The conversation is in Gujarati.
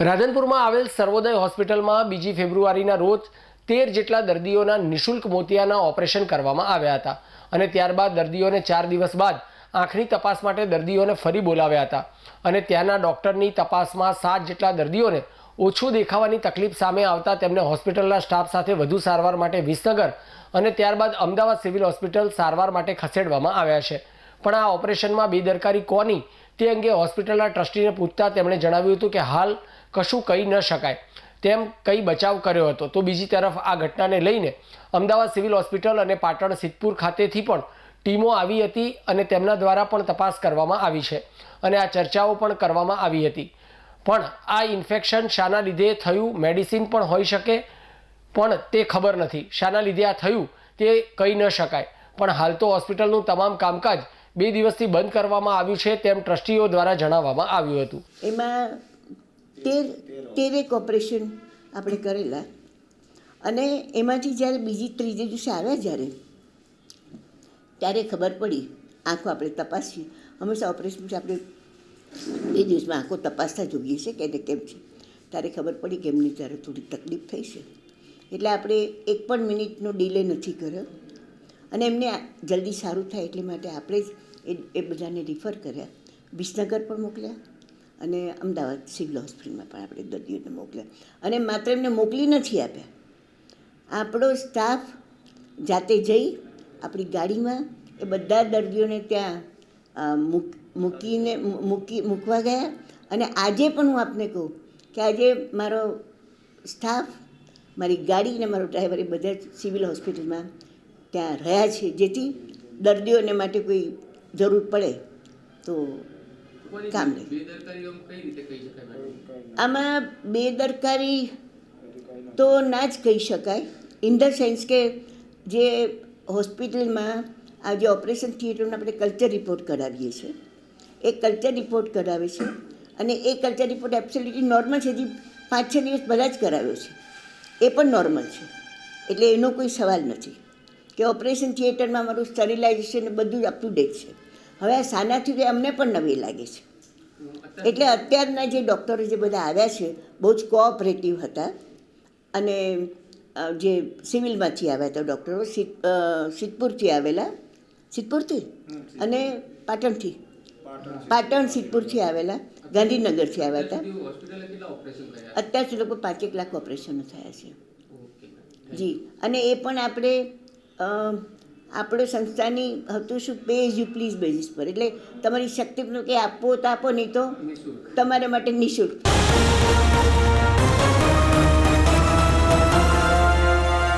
રાધનપુરમાં આવેલ સર્વોદય હોસ્પિટલમાં બીજી ફેબ્રુઆરીના રોજ તેર જેટલા દર્દીઓના નિઃશુલ્ક મોતિયાના ઓપરેશન કરવામાં આવ્યા હતા અને ત્યારબાદ દર્દીઓને ચાર દિવસ બાદ આંખની તપાસ માટે દર્દીઓને ફરી બોલાવ્યા હતા અને ત્યાંના ડૉક્ટરની તપાસમાં સાત જેટલા દર્દીઓને ઓછું દેખાવાની તકલીફ સામે આવતા તેમને હોસ્પિટલના સ્ટાફ સાથે વધુ સારવાર માટે વિસનગર અને ત્યારબાદ અમદાવાદ સિવિલ હોસ્પિટલ સારવાર માટે ખસેડવામાં આવ્યા છે. પણ આ ઓપરેશનમાં બેદરકારી કોની તે અંગે હોસ્પિટલના ટ્રસ્ટીને પૂછતા તેમણે જણાવ્યું હતું કે હાલ કશું કહી ન શકાય. તેમ કઈ બચાવ કર્યો હતો. તો બીજી તરફ આ ઘટનાને લઈને અમદાવાદ સિવિલ હોસ્પિટલ અને પાટણ સિદ્ધપુર ખાતેથી પણ ટીમો આવી હતી અને તેમના દ્વારા પણ તપાસ કરવામાં આવી છે અને આ ચર્ચાઓ પણ કરવામાં આવી હતી. પણ આ ઇન્ફેક્શન શાના લીધે થયું મેડિસિન પણ હોઈ શકે, પણ તે ખબર નથી. શાના લીધે આ થયું તે કહી ન શકાય. પણ હાલ તો હોસ્પિટલનું તમામ કામકાજ બે દિવસથી બંધ કરવામાં આવ્યું છે તેમ ટ્રસ્ટીઓ દ્વારા જણાવવામાં આવ્યું હતું. એમાં તેર તેરેક ઓપરેશન આપણે કરેલા. અને એમાંથી જ્યારે બીજી ત્રીજે દિવસે આવ્યા જ્યારે, ત્યારે ખબર પડી, આંખો આપણે તપાસીએ. હંમેશા ઓપરેશન પછી આપણે બે દિવસમાં આંખો તપાસતા જોઈએ છે કે એને કેમ છે. ત્યારે ખબર પડી કે એમની ત્યારે થોડી તકલીફ થઈ છે. એટલે આપણે એક પણ મિનિટનો ડિલે નથી કર્યો. અને એમને જલ્દી સારું થાય એટલે માટે આપણે જ એ બધાને રિફર કર્યા. વિસનગર પણ મોકલ્યા. અને અમદાવાદ સિવિલ હોસ્પિટલમાં પણ આપણે દર્દીઓને મોકલ્યા અને માત્ર એમને મોકલી નથી આપ્યા. આપણો સ્ટાફ જાતે જઈ આપણી ગાડીમાં એ બધા દર્દીઓને ત્યાં મૂક- મૂકીને મૂકી, મૂકવા ગયા. અને આજે પણ હું આપને કહું કે આજે મારો સ્ટાફ, મારી ગાડી અને મારો ડ્રાઈવર એ બધા સિવિલ હોસ્પિટલમાં ત્યાં રહ્યા છે. જેથી દર્દીઓને માટે કોઈ જરૂર પડે તો કામ લે આમાં બેદરકારી તો ના જ કહી શકાય. ઇન ધ સેન્સ કે જે હોસ્પિટલમાં આ જે ઓપરેશન થિયેટરનો આપણે કલ્ચર રિપોર્ટ કરાવીએ છીએ. એ કલ્ચર રિપોર્ટ કરાવે છે અને એ કલ્ચર રિપોર્ટ એબ્સોલ્યુટલી નોર્મલ છે હજી પાંચ છ દિવસ બધા જ કરાવ્યો છે. એ પણ નોર્મલ છે. એટલે એનો કોઈ સવાલ નથી કે ઓપરેશન થિયેટરમાં મારું સ્ટરીલાઇઝેશન બધું બધું અપ ટુ ડેટ છે. હવે આ સાનાથી અમને પણ નવી લાગે છે. એટલે અત્યારના જે ડૉક્ટરો જે બધા આવ્યા છે બહુ જ કોઓપરેટિવ હતા. અને જે સિવિલમાંથી આવ્યા હતા ડૉક્ટરો સિદ્ધ સિદ્ધપુરથી આવેલા. સિદ્ધપુરથી? અને પાટણથી? પાટણ સિદ્ધપુરથી આવેલા. ગાંધીનગરથી આવ્યા હતા. અત્યાર સુધી લોકો પાંચેક લાખ ઓપરેશનો થયા છે. જી. અને એ પણ આપણે આપણે સંસ્થાની હતું શું? પે યુ પ્લીઝ બેઝિસ પર. એટલે તમારી શક્તિ કે આપવો તો આપો નહીં તો તમારા માટે નિઃશુલ્ક.